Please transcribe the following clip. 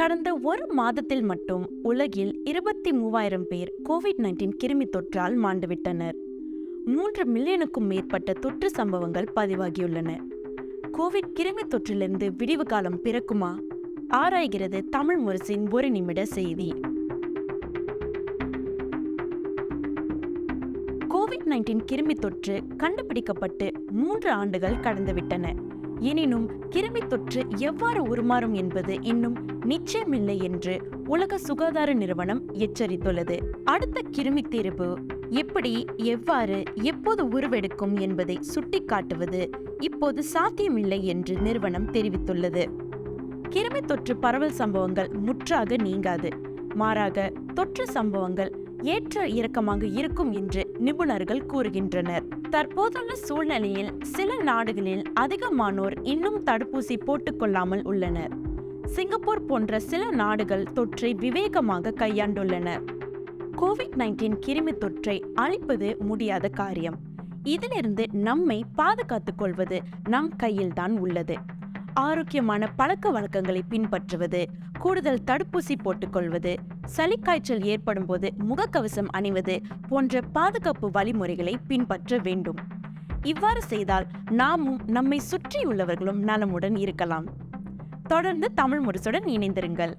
கடந்த ஒரு மாதத்தில் மட்டும் உலகில் இருபத்தி மூவாயிரம் பேர் கோவிட் நைன்டீன் கிருமி தொற்றால் மாண்டுவிட்டனர். மூன்று மில்லியனுக்கும் மேற்பட்ட தொற்று சம்பவங்கள் பதிவாகியுள்ளன. கோவிட் கிருமி தொற்றிலிருந்து விடிவு காலம் பிறக்குமா? ஆராய்கிறது தமிழ் முரசின் ஒரு நிமிட செய்தி. கோவிட் நைன்டீன் கிருமி தொற்று கண்டுபிடிக்கப்பட்டு மூன்று ஆண்டுகள் கடந்துவிட்டன. எனினும் கிருமி தொற்று எவ்வாறு உருமாறும் என்பது இன்னும் நிச்சயமில்லை என்று உலக சுகாதார நிறுவனம் எச்சரித்துள்ளது. அடுத்த கிருமி தீர்வு எப்படி எவ்வாறு எப்போது உருவெடுக்கும் என்பதை சுட்டிக்காட்டுவது இப்போது சாத்தியமில்லை என்று நிறுவனம் தெரிவித்துள்ளது. கிருமி தொற்று பரவல் சம்பவங்கள் முற்றாக நீங்காது. மாறாக தொற்று சம்பவங்கள் ஏற்ற இறக்கமாக இருக்கும் என்று நிபுணர்கள் கூறுகின்றனர். தற்போதுள்ள சூழ்நிலையில் சில நாடுகளில் அதிகமானோர் இன்னும் தடுப்பூசி போட்டுக்கொள்ளாமல் உள்ளனர். சிங்கப்பூர் போன்ற சில நாடுகள் தொற்றை விவேகமாக கையாண்டுள்ளன கோவிட் நைன்டீன் கிருமி தொற்றை அழிப்பது முடியாத காரியம். இதிலிருந்து நம்மை பாதுகாத்துக் கொள்வது நம் கையில்தான் உள்ளது. ஆரோக்கியமான பழக்க வழக்கங்களை பின்பற்றுவது கூடுதல் தடுப்பூசி போட்டுக்கொள்வது சளி காய்ச்சல் ஏற்படும் போது முகக்கவசம் அணிவது போன்ற பாதுகாப்பு வழிமுறைகளை பின்பற்ற வேண்டும். இவ்வாறு செய்தால் நாமும் நம்மை சுற்றியுள்ளவர்களும் நலமுடன் இருக்கலாம். தொடர்ந்து தமிழ் முரசுடன் இணைந்திருங்கள்.